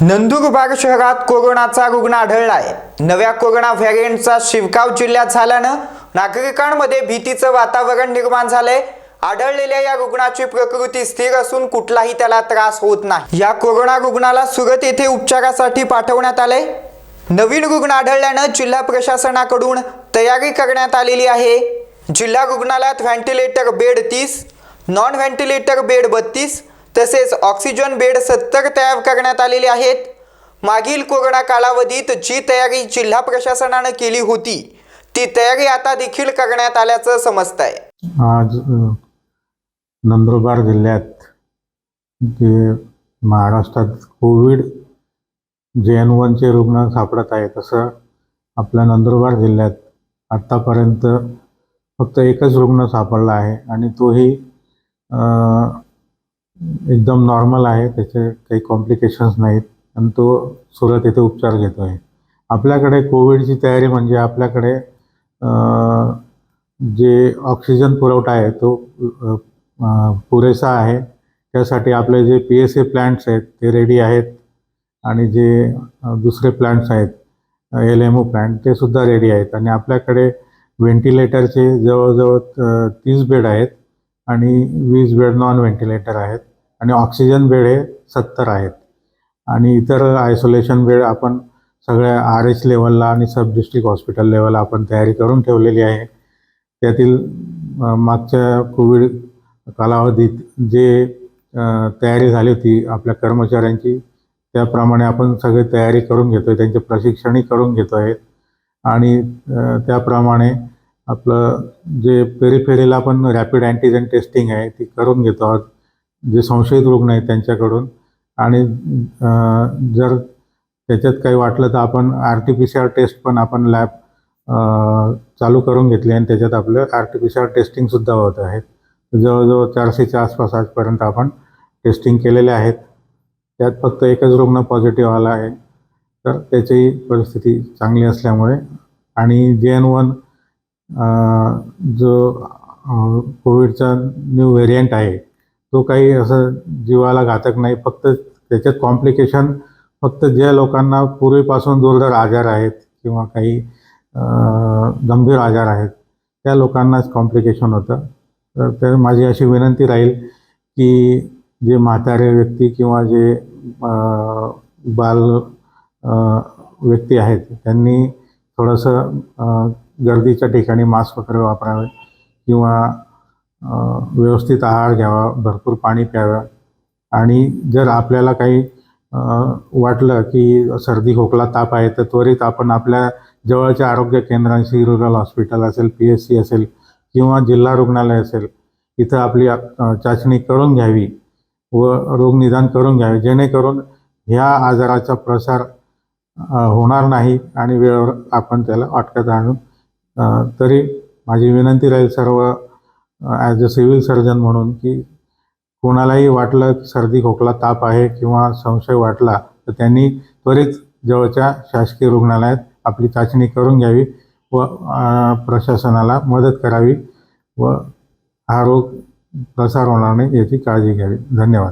नंदुरबार शहरात कोरोनाचा रुग्ण आढळलाय. नव्या कोरोना व्हॅरियंटचा शिवकाव जिल्ह्यात झाल्यानं नागरिकांमध्ये भीतीचं वातावरण निर्माण झालंय. आढळलेल्या या रुग्णाची प्रकृती स्थिर असून कुठलाही त्याला त्रास होत नाही. या कोरोना रुग्णाला सुरत येथे उपचारासाठी पाठवण्यात आलंय. नवीन रुग्ण आढळल्यानं जिल्हा प्रशासनाकडून तयारी करण्यात आलेली आहे. जिल्हा रुग्णालयात व्हेंटिलेटर बेड तीस नॉन व्हेंटिलेटर बेड बत्तीस तसेच ऑक्सिजन बेड सत्तर तयार करण्यात आलेले आहेत. मागील कोरोना कालावधीत जी तयारी जिल्हा प्रशासनानं केली होती ती तयारी आता देखील करण्यात आल्याचं समजत आहे आज नंदुरबार जिल्ह्यात जे महाराष्ट्रात कोविड जे एन वनचे रुग्ण सापडत आहे तसं आपल्या नंदुरबार जिल्ह्यात आत्तापर्यंत फक्त एकच रुग्ण सापडला आहे आणि तोही एकदम नॉर्मल आहे त्याचे काही कॉम्प्लिकेशन्स नाहीत. आणि तो सुरत येथे उपचार घेतो आहे. आपल्याकडे कोविडची तयारी म्हणजे आपल्याकडे जे ऑक्सिजन पुरवठा आहे तो पुरेसा आहे. त्यासाठी आपले J P S A plants आहेत ते रेडी आहेत. आणि जे दुसरे प्लॅन्ट्स आहेत एल एम ओ प्लॅन्ट ते सुद्धा रेडी आहेत. आणि आपल्याकडे व्हेंटिलेटरचे जवळजवळ तीस बेड आहेत. आणि वीस बेड नॉन व्हेंटिलेटर आहेत. आणि ऑक्सिजन बेड हे सत्तर आहेत. आणि इतर आयसोलेशन बेड आपण सगळ्या आर एच लेवलला आणि सब डिस्ट्रिक्ट हॉस्पिटल लेवलला आपण तयारी करून ठेवलेली आहे. त्यातील मागच्या कोविड कालावधीत जे तयारी झाली होती आपल्या कर्मचाऱ्यांची त्याप्रमाणे आपण सगळी तयारी करून घेतो आहे त्यांचे प्रशिक्षणही करून घेतो आहे आणि त्याप्रमाणे आपलं जे पेरीफेरीला पण रॅपिड अँटीजन टेस्टिंग आहे ती करून घेतो आहोत. जे संशयित रुग्ण आहेत त्यांच्याकडून. आणि जर त्याच्यात काही वाटलं तर आपण R T P C R test पण आपण लॅब चालू करून घेतली आणि त्याच्यात आपलं R T P C R टेस्टिंगसुद्धा होत आहे. जवळजवळ चारशेच्या आसपास आजपर्यंत आपण टेस्टिंग केलेले आहेत. त्यात फक्त एकच रुग्ण पॉझिटिव्ह आला आहे. तर त्याचीही परिस्थिती चांगली असल्यामुळे आणि जे एन वन जो कोविडचा न्यू व्हेरियंट आहे तो काही असं जीवाला घातक नाही. फक्त त्याच्यात कॉम्प्लिकेशन फक्त ज्या लोकांना पूर्वीपासून दुर्धर आजार आहेत किंवा काही गंभीर आजार आहेत त्या लोकांनाच कॉम्प्लिकेशन होतं. तर ते माझी अशी विनंती राहील की जे म्हातारे व्यक्ती किंवा जे बाल व्यक्ती आहेत त्यांनी थोडंसं गर्दीच्या ठिकाणी मास्क वगैरे वापरावे किंवा व्यवस्थित आहार घ्यावा भरपूर पाणी प्यावं. आणि जर आपल्याला काही वाटलं की सर्दी खोकला ताप आहे तर त्वरित आपण आपल्या जवळच्या आरोग्य केंद्रांशी रुरल हॉस्पिटल असेल पी एस सी असेल किंवा जिल्हा रुग्णालय असेल इथं आपली चाचणी करून घ्यावी व रोगनिदान करून घ्यावे. जेणेकरून ह्या आजाराचा प्रसार होणार नाही आणि वेळेवर आपण त्याला अटकत आणून तरी माझी विनंती राहील सर्व ॲज अ सिव्हिल सर्जन म्हणून की कोणालाही वाटलं की सर्दी खोकला ताप आहे किंवा संशय वाटला तर त्यांनी त्वरित जवळच्या शासकीय रुग्णालयात आपली चाचणी करून घ्यावी व प्रशासनाला मदत करावी व हा रोग प्रसार होणार नाही याची काळजी घ्यावी. धन्यवाद.